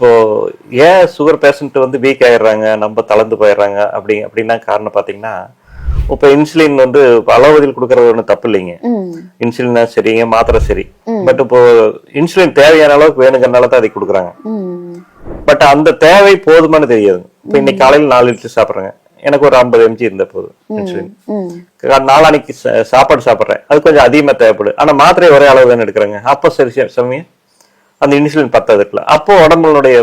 இப்போ ஏன் sugar patient வந்து வீக் ஆயிடுறாங்க? நம்ம தளர்ந்து போயிடுறாங்க? அப்படி அப்படின்னா காரணம் பாத்தீங்கன்னா இப்போ இன்சுலின் வந்து அளவதில் கொடுக்கறது ஒன்றும் தப்பு இல்லைங்க. இன்சுலினா சரிங்க மாத்திரை சரி. பட் இப்போ இன்சுலின் தேவையான அளவுக்கு வேணுங்கிறனால தான் அதை கொடுக்குறாங்க. பட் அந்த தேவை போதுமானு தெரியாது. இப்போ இன்னைக்கு காலையில் நாலு லிட்டர் சாப்பிட்றேங்க. எனக்கு ஒரு ஐம்பது எம்ஜி இருந்த போதும் இன்சுலின் ம். கா- நாளான்னைக்கு சா- சாப்பாடு சாப்பிட்றேன். அது கொஞ்சம் அதிகமா தேவைப்படும். ஆனா மாத்திரை ஒரே அளவு தானே எடுக்கிறேங்க. அப்போ சரி சரி சமயம். அந்த இன்சுலின் பத்தாது இருக்குல்ல. அப்போ உடம்புடைய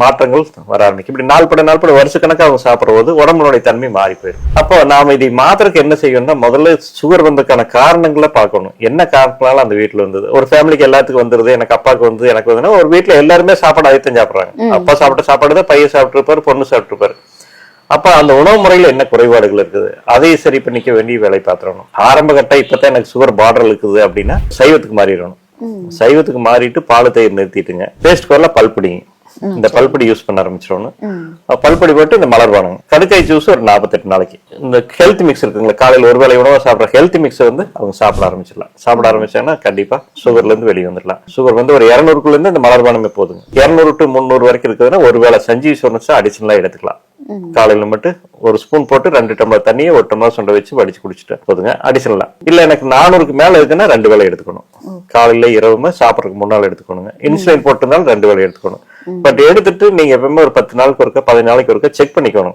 மாற்றங்கள் வர ஆரம்பிக்கும். இப்படி நாள் பட நாள் பட வருஷக்கணக்காக அவங்க சாப்பிடுற போது உடம்புடைய தன்மை மாறி போயிடும். அப்போ நாம இதை மாத்திரைக்கு என்ன செய்யணும்னா முதல்ல சுகர் வந்ததுக்கான காரணங்களை பார்க்கணும். என்ன காரணத்தினால அந்த வீட்டுல வந்தது? ஒரு ஃபேமிலிக்கு எல்லாத்துக்கும் வந்துருது எனக்கு அப்பாவுக்கு வந்து எனக்கு வந்துன்னா ஒரு வீட்டுல எல்லாருமே சாப்பாடு அதைத்தான் சாப்பிடுறாங்க. அப்பா சாப்பிட்ட சாப்பாடு தான் பையன் சாப்பிட்டுருப்பாரு பொண்ணு சாப்பிட்டுருப்பாரு. அப்ப அந்த உணவு முறையில என்ன குறைபாடுகள் இருக்குது? அதை சரி பண்ணிக்க வேண்டிய வேலை பார்த்துடணும். ஆரம்ப கட்டம் இப்பதான் எனக்கு சுகர் பார்டர் இருக்குது அப்படின்னா சைவத்துக்கு மாறிடணும். சைவத்துக்கு மாறிட்டு பால் தயிர் நிறுத்திட்டுங்க பேஸ்ட் கோர்ல பல்புடிங்க இந்த பல்புடி யூஸ் பண்ண ஆரம்பிச்சிடணும் பல்பொடி போட்டு இந்த மலர்வானுங்க கடுக்காய் ஜூஸ் ஒரு நாற்பத்தெட்டு நாளைக்கு. இந்த ஹெல்த் மிக்ஸ் இருக்குங்களா காலையில் ஒரு வேளை உணவு சாப்பிட்ற ஹெல்த் மிக்ஸ் வந்து அவங்க சாப்பிட ஆரம்பிச்சிடலாம். சாப்பிட ஆரம்பிச்சாங்கன்னா கண்டிப்பா சுகர்ல இருந்து வெளியே வந்துடலாம். சுகர் வந்து ஒரு இரநூறுக்குள்ள இருந்து இந்த மலர்பானமே போதுங்க. இரநூறு டு முந்நூறு வரைக்கும் இருக்குதுன்னா ஒரு வேளை சஞ்சீவி சொன்னா அடிஷனலா எடுத்துக்கலாம். காலையில மட்டும் ஒரு ஸ்பூன் போட்டு ரெண்டு டம்ளர் தண்ணியை ஒரு டம்ளர் சுண்ட வச்சு வடிச்சு குடிச்சிட்டு போதுங்க. அடிஷனலா இல்ல எனக்கு நானூறுக்கு மேல இருக்குன்னா ரெண்டு வேளை எடுத்துக்கணும். காலையில இரவுமே சாப்பிடறதுக்கு முன்னால் எடுத்துக்கணுங்க. இன்சுலின் போட்டிருந்தாலும் ரெண்டு வேளை எடுத்துக்கணும். பட் எடுத்துட்டு நீங்க எப்பவுமே ஒரு பத்து நாளுக்கு ஒருக்க பதினாலு நாளைக்கு ஒருக்க செக் பண்ணிக்கணும்.